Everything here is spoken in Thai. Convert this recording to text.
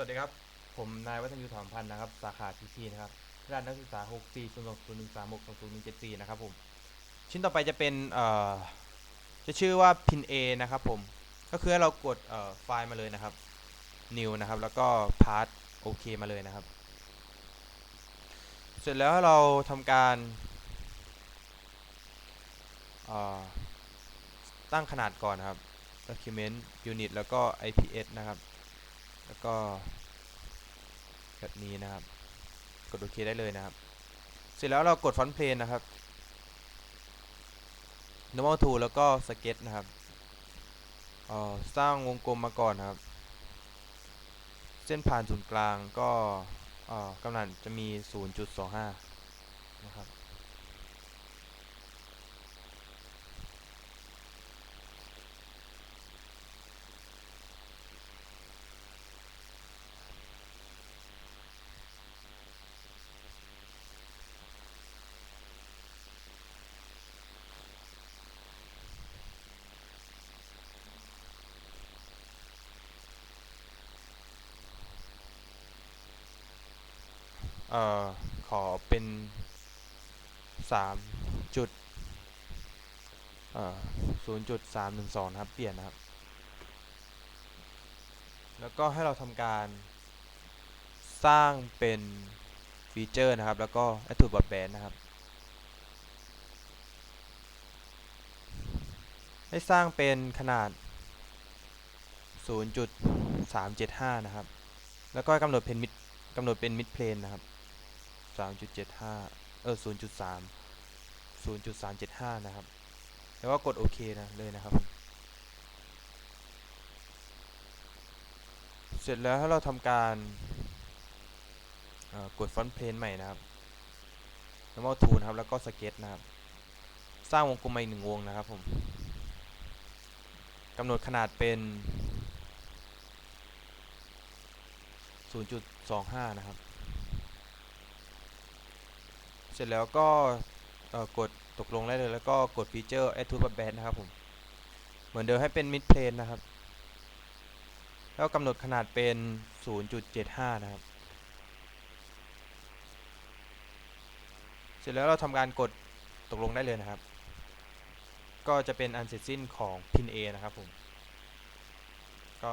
วัสดีครับ ผมนายวัฒนยุทธถอนพันธ์นะครับ สาขาทีซีนะครับด้านนักศึกษา 6 4 0 6 0 1 3 6 2 0 1 7 4 นะครับผม ชิ้นต่อไปจะเป็น เอ่อ จะชื่อว่า pin A นะครับผม ก็คือให้เรากด เอ่อ ไฟล์มาเลยนะครับ new นะครับ แล้วก็ path โอเคมาเลยนะครับ เสร็จแล้วเราทำการ เอ่อ ตั้งขนาดก่อนนะครับ document unit แล้วก็ IPS นะครับ แล้วก็ แบบนี้นะครับ กดโอเคได้เลยนะครับ เสร็จแล้วเรากดฟอนต์เพลนนะครับ normal tool แล้วก็ sketch นะครับอ่อสร้างวงกลมมาก่อนนะครับ เส้นผ่านศูนย์กลางก็อ่อกำลังจะมี 0.25 นะครับ เอ่อ ขอเป็นสามจุดเอ่อศูนย์จุดสามหนึ่งสองนะครับ เปลี่ยนนะครับ แล้วก็ให้เราทำการสร้างเป็นฟีเจอร์นะครับ แล้วก็ attribute broadband นะครับ ให้สร้างเป็นขนาด 0.375 นะครับ แล้วก็กำหนดเป็นมิดกำหนดเป็นมิดเพลนนะครับ 3.75 เออ 0.3 0.375 นะครับ แล้วก็กดโอเคนะเลยนะครับ เสร็จแล้วถ้าเราทำการกดฟอนต์เพลนใหม่นะครับ normal tool นะครับ แล้วก็สเก็ตนะครับ สร้างวงกลมมาอีกหนึ่งวงนะครับผมกำหนดขนาดเป็น 0.25 นะครับ ร็จแล้วก็กดตกลงได้เลยแล้วก็กดฟีเจอร์ add to broadband นะครับผม เหมือนเดิมให้เป็น mid plane นะครับ แล้วกำหนดขนาดเป็น 0.75 นะครับ เสร็จแล้วเราทำการกดตกลงได้เลยนะครับ ก็จะเป็นอันเสร็จสิ้นของ pin A นะครับผม ก็